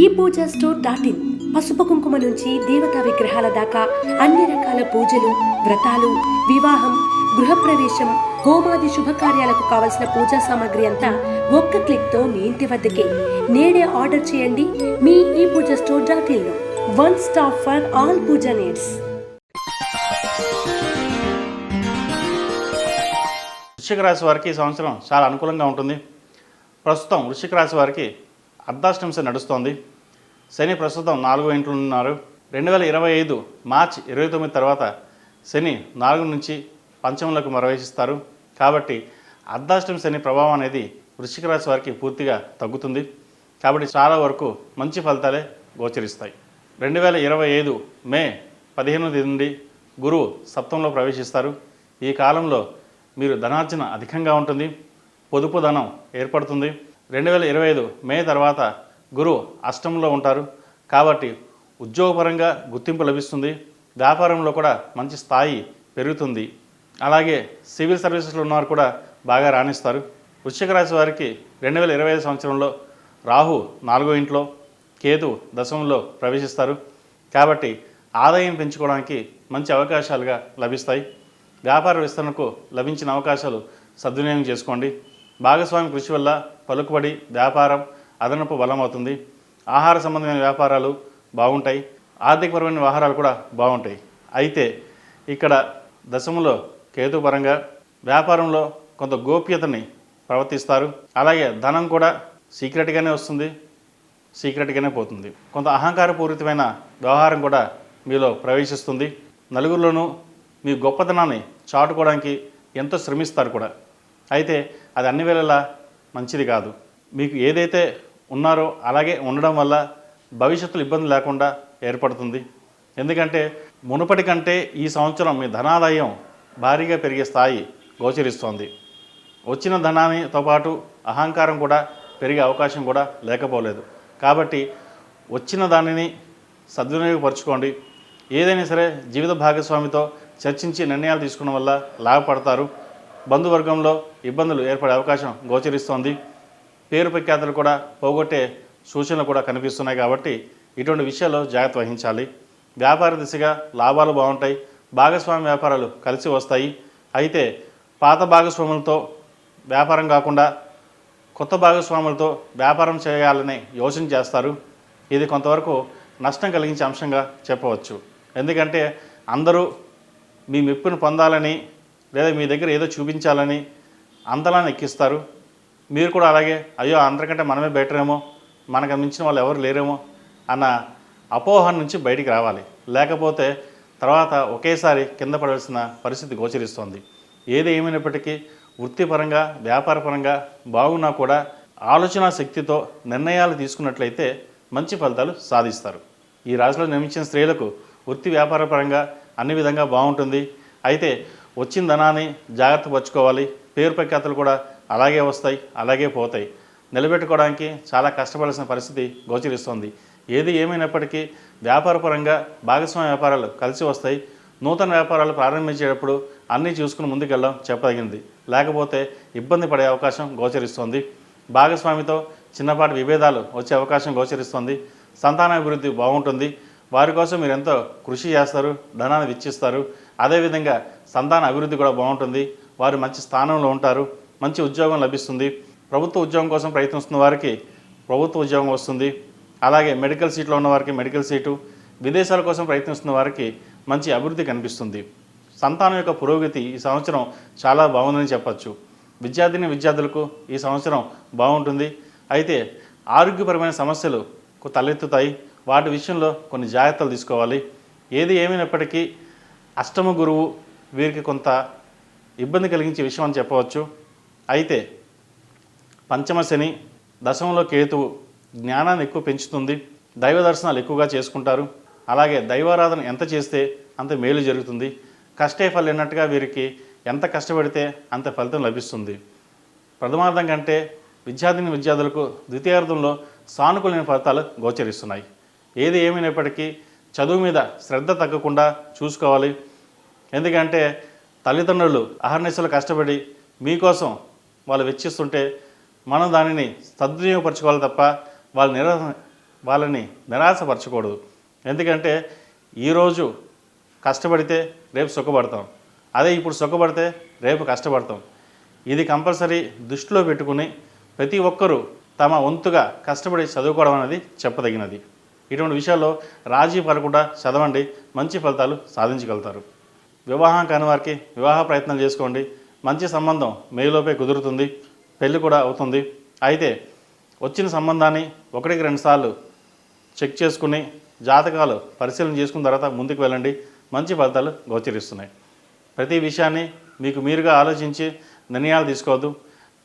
ఈ puja store dot in. పసుపు కుంకుమ నుంచి దేవతా విగ్రహాల దాకా అన్ని రకాల పూజలు వ్రతాలు వివాహం గృహప్రవేశం హోమాది శుభకార్యాలకు కావలసిన పూజా సామాగ్రి అంతా ఒక్క క్లిక్తో మీ ఇంటి వద్దకే. నేడే ఆర్డర్ చేయండి మీ ఈ puja store dot in one stop for all puja needs. వృశ్చిక రాశి వారికి ఈ సంవత్సరం చాలా అనుకూలంగా ఉంటుంది. ప్రస్తుతం వృశ్చిక రాశి వారికి అర్ధాష్టంశ నడుస్తోంది. శని ప్రస్తుతం నాలుగో ఇంట్లో ఉన్నారు. రెండు వేల ఇరవై ఐదు మార్చ్ ఇరవై తొమ్మిది తర్వాత శని నాలుగు నుంచి పంచములకు ప్రవేశిస్తారు కాబట్టి అర్ధాష్టం శని ప్రభావం అనేది వృశ్చిక రాశి వారికి పూర్తిగా తగ్గుతుంది. కాబట్టి చాలా వరకు మంచి ఫలితాలే గోచరిస్తాయి. రెండు వేల ఇరవై ఐదు మే పదిహేను నుండి గురువు సప్తంలో ప్రవేశిస్తారు. ఈ కాలంలో మీరు ధనార్జన అధికంగా ఉంటుంది. పొదుపు ధనం ఏర్పడుతుంది. రెండు వేల ఇరవై ఐదు మే తర్వాత గురువు అష్టంలో ఉంటారు. కాబట్టి ఉద్యోగపరంగా గుర్తింపు లభిస్తుంది. వ్యాపారంలో కూడా మంచి స్థాయి పెరుగుతుంది. అలాగే సివిల్ సర్వీసెస్లో ఉన్నవారు కూడా బాగా రాణిస్తారు. వృశ్చిక రాశి వారికి రెండు వేల ఇరవై ఐదు సంవత్సరంలో రాహు నాలుగో ఇంట్లో కేతు దశమంలో ప్రవేశిస్తారు. కాబట్టి ఆదాయం పెంచుకోవడానికి మంచి అవకాశాలుగా లభిస్తాయి. వ్యాపార విస్తరణకు లభించిన అవకాశాలు సద్వినియోగం చేసుకోండి. భాగస్వామి కృషి వల్ల పలుకుబడి వ్యాపారం అదనపు బలమవుతుంది. ఆహార సంబంధమైన వ్యాపారాలు బాగుంటాయి. ఆర్థికపరమైన వ్యవహారాలు కూడా బాగుంటాయి. అయితే ఇక్కడ దశములో కేతుపరంగా వ్యాపారంలో కొంత గోప్యతని ప్రవర్తిస్తారు. అలాగే ధనం కూడా సీక్రెట్గానే వస్తుంది సీక్రెట్గానే పోతుంది. కొంత అహంకారపూరితమైన వ్యవహారం కూడా మీలో ప్రవేశిస్తుంది. నలుగురిలోనూ మీ గొప్పతనాన్ని చాటుకోవడానికి ఎంతో శ్రమిస్తారు కూడా. అయితే అది అన్ని వేళలా మంచిది కాదు. మీకు ఏదైతే ఉన్నారో అలాగే ఉండడం వల్ల భవిష్యత్తులో ఇబ్బంది లేకుండా ఏర్పడుతుంది. ఎందుకంటే మునుపటి కంటే ఈ సంవత్సరం మీ ధనాదాయం భారీగా పెరిగే స్థాయి గోచరిస్తోంది. వచ్చిన ధనానితో పాటు అహంకారం కూడా పెరిగే అవకాశం కూడా లేకపోలేదు. కాబట్టి వచ్చిన దానిని సద్వినియోగపరచుకోండి. ఏదైనా సరే జీవిత భాగస్వామితో చర్చించి నిర్ణయాలు తీసుకోవడం వల్ల లాభపడతారు. బంధువర్గంలో ఇబ్బందులు ఏర్పడే అవకాశం గోచరిస్తోంది. పేరు ప్రఖ్యాతలు కూడా పోగొట్టే సూచనలు కూడా కనిపిస్తున్నాయి కాబట్టి ఇటువంటి విషయాల్లో జాగ్రత్త వహించాలి. వ్యాపార దిశగా లాభాలు బాగుంటాయి. భాగస్వామి వ్యాపారాలు కలిసి వస్తాయి. అయితే పాత భాగస్వాములతో వ్యాపారం కాకుండా కొత్త భాగస్వాములతో వ్యాపారం చేయాలని యోచన చేస్తారు. ఇది కొంతవరకు నష్టం కలిగించే అంశంగా చెప్పవచ్చు. ఎందుకంటే అందరూ మీ మెప్పును పొందాలని లేదా మీ దగ్గర ఏదో చూపించాలని అందలాన్ని ఎక్కిస్తారు? మీరు కూడా అలాగే అయ్యో అందరికంటే మనమే బెటర్ ఏమో మనకు మించిన వాళ్ళు ఎవరు లేరేమో అన్న అపోహ నుంచి బయటికి రావాలి. లేకపోతే తర్వాత ఒకేసారి కింద పడాల్సిన పరిస్థితి గోచరిస్తోంది. ఏది ఏమైనప్పటికీ వృత్తిపరంగా వ్యాపారపరంగా బాగున్నా కూడా ఆలోచన శక్తితో నిర్ణయాలు తీసుకున్నట్లయితే మంచి ఫలితాలు సాధిస్తారు. ఈ రాశిలో నిర్మించిన స్త్రీలకు వృత్తి వ్యాపారపరంగా అన్ని విధంగా బాగుంటుంది. అయితే వచ్చిన ధనాన్ని జాగ్రత్త పరచుకోవాలి. పేరు ప్రఖ్యాతులు కూడా అలాగే వస్తాయి అలాగే పోతాయి. నిలబెట్టుకోవడానికి చాలా కష్టపడాల్సిన పరిస్థితి గోచరిస్తోంది. ఏది ఏమైనప్పటికీ వ్యాపారపరంగా భాగస్వామ్య వ్యాపారాలు కలిసి వస్తాయి. నూతన వ్యాపారాలు ప్రారంభించేటప్పుడు అన్నీ చూసుకుని ముందుకెళ్ళడం చెప్పదగింది. లేకపోతే ఇబ్బంది పడే అవకాశం గోచరిస్తోంది. భాగస్వామితో చిన్నపాటి విభేదాలు వచ్చే అవకాశం గోచరిస్తుంది. సంతానాభివృద్ధి బాగుంటుంది. వారి కోసం మీరు ఎంతో కృషి చేస్తారు ధనాన్ని విచ్చిస్తారు. అదేవిధంగా సంతాన అభివృద్ధి కూడా బాగుంటుంది. వారు మంచి స్థానంలో ఉంటారు. మంచి ఉద్యోగం లభిస్తుంది. ప్రభుత్వ ఉద్యోగం కోసం ప్రయత్నిస్తున్న వారికి ప్రభుత్వ ఉద్యోగం వస్తుంది. అలాగే మెడికల్ సీట్లో ఉన్న వారికి మెడికల్ సీటు. విదేశాల కోసం ప్రయత్నిస్తున్న వారికి మంచి అభివృద్ధి కనిపిస్తుంది. సంతానం యొక్క పురోగతి ఈ సంవత్సరం చాలా బాగుందని చెప్పచ్చు. విద్యార్థిని విద్యార్థులకు ఈ సంవత్సరం బాగుంటుంది. అయితే ఆరోగ్యపరమైన సమస్యలు తలెత్తుతాయి. వాటి విషయంలో కొన్ని జాగ్రత్తలు తీసుకోవాలి. ఏది ఏమైనప్పటికీ అష్టమ గురువు వీరికి కొంత ఇబ్బంది కలిగించే విషయం అని చెప్పవచ్చు. అయితే పంచమ శని దశమంలో కేతువు జ్ఞానాన్ని ఎక్కువ పెంచుతుంది. దైవ దర్శనాలు ఎక్కువగా చేసుకుంటారు. అలాగే దైవారాధన ఎంత చేస్తే అంత మేలు జరుగుతుంది. కష్టే ఫలినట్టుగా వీరికి ఎంత కష్టపడితే అంత ఫలితం లభిస్తుంది. ప్రథమార్థం కంటే విద్యార్థిని విద్యార్థులకు ద్వితీయార్థంలో సానుకూలమైన ఫలితాలు గోచరిస్తున్నాయి. ఏది ఏమైనప్పటికీ చదువు మీద శ్రద్ధ తగ్గకుండా చూసుకోవాలి. ఎందుకంటే తల్లిదండ్రులు అహర్నిశలు కష్టపడి మీకోసం వాళ్ళు వెచ్చిస్తుంటే మనం దానిని సద్వినియోగపరచుకోవాలి తప్ప వాళ్ళ నిరా వాళ్ళని నిరాశపరచకూడదు. ఎందుకంటే ఈరోజు కష్టపడితే రేపు సుఖపడతాం. అదే ఇప్పుడు సుఖపడితే రేపు కష్టపడతాం. ఇది కంపల్సరీ దృష్టిలో పెట్టుకుని ప్రతి ఒక్కరూ తమ వంతుగా కష్టపడి చదువుకోవడం అనేది చెప్పదగినది. ఇటువంటి విషయాల్లో రాజీ పడకుండా చదవండి. మంచి ఫలితాలు సాధించగలుగుతారు. వివాహం కాని వారికి వివాహ ప్రయత్నాలు చేసుకోండి. మంచి సంబంధం మేలోపే కుదురుతుంది. పెళ్ళి కూడా అవుతుంది. అయితే వచ్చిన సంబంధాన్ని ఒకటికి రెండుసార్లు చెక్ చేసుకుని జాతకాలు పరిశీలన చేసుకున్న తర్వాత ముందుకు వెళ్ళండి. మంచి ఫలితాలు గోచరిస్తున్నాయి. ప్రతి విషయాన్ని మీకు మీరుగా ఆలోచించి నిర్ణయాలు తీసుకోవద్దు.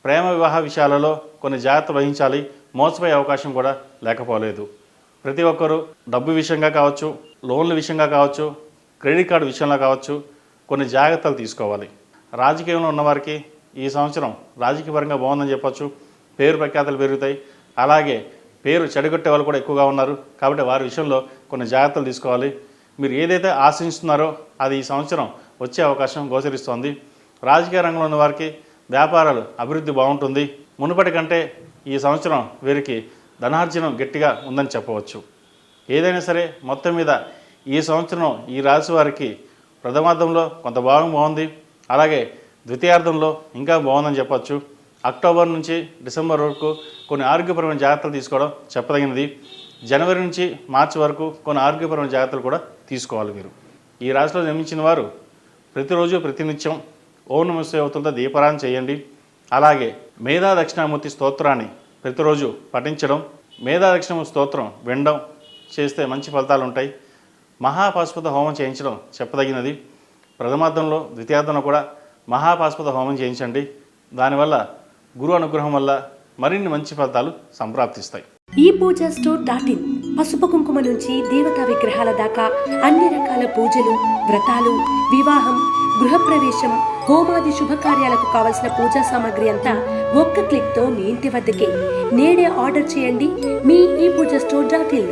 ప్రేమ వివాహ విషయాలలో కొన్ని జాగ్రత్త వహించాలి. మోసపోయే అవకాశం కూడా లేకపోలేదు. ప్రతి ఒక్కరూ డబ్బు విషయంగా కావచ్చు లోన్ల విషయంగా కావచ్చు క్రెడిట్ కార్డు విషయంలో కావచ్చు కొన్ని జాగ్రత్తలు తీసుకోవాలి. రాజకీయంలో ఉన్నవారికి ఈ సంవత్సరం రాజకీయపరంగా బాగుందని చెప్పచ్చు. పేరు ప్రఖ్యాతలు పెరుగుతాయి. అలాగే పేరు చెడగొట్టే వాళ్ళు కూడా ఎక్కువగా ఉన్నారు. కాబట్టి వారి విషయంలో కొన్ని జాగ్రత్తలు తీసుకోవాలి. మీరు ఏదైతే ఆశిస్తున్నారో అది ఈ సంవత్సరం వచ్చే అవకాశం గోచరిస్తోంది. రాజకీయ రంగంలో ఉన్న వారికి వ్యాపారాలు అభివృద్ధి బాగుంటుంది. మునుపటి కంటే ఈ సంవత్సరం వీరికి ధనార్జనం గట్టిగా ఉందని చెప్పవచ్చు. ఏదైనా సరే మొత్తం మీద ఈ సంవత్సరం ఈ రాశి వారికి ప్రథమార్థంలో కొంత భాగం బాగుంది. అలాగే ద్వితీయార్థంలో ఇంకా బాగుందని చెప్పచ్చు. అక్టోబర్ నుంచి డిసెంబర్ వరకు కొన్ని ఆరోగ్యపరమైన జాగ్రత్తలు తీసుకోవడం చెప్పదగినది. జనవరి నుంచి మార్చి వరకు కొన్ని ఆరోగ్యపరమైన జాగ్రత్తలు కూడా తీసుకోవాలి మీరు. ఈ రాశిలో జన్మించిన వారు ప్రతిరోజు ప్రతినిత్యం ఓం నమ దీపారాధన చేయండి. అలాగే మేధా దక్షిణామూర్తి స్తోత్రాన్ని ప్రతిరోజు పఠించడం మేధా దక్షిణామూర్తి స్తోత్రం వినడం చేస్తే మంచి ఫలితాలు ఉంటాయి. మహాపాశుపత హోమం చేయించడం చెప్పదగినది. ప్రథమార్థంలో ద్వితీయార్థంలో కూడా మహాపాశుపత హోమం చేయించండి. దానివల్ల గురు అనుగ్రహం వల్ల మరిన్ని మంచి ఫలితాలు సంప్రాప్తిస్తాయి. ఈ పూజ స్టోర్ డాట్ ఇన్. పసుపు కుంకుమ నుంచి దేవతా విగ్రహాల దాకా అన్ని రకాల పూజలు వ్రతాలు వివాహం గృహప్రవేశం హోమాది శుభకార్యాలకు కావలసిన పూజా సామాగ్రి అంతా ఒక్క క్లిక్తో మీ ఇంటి వద్దకే. నేడే ఆర్డర్ చేయండి మీ ఈ పూజ స్టోర్ డాట్ ఇన్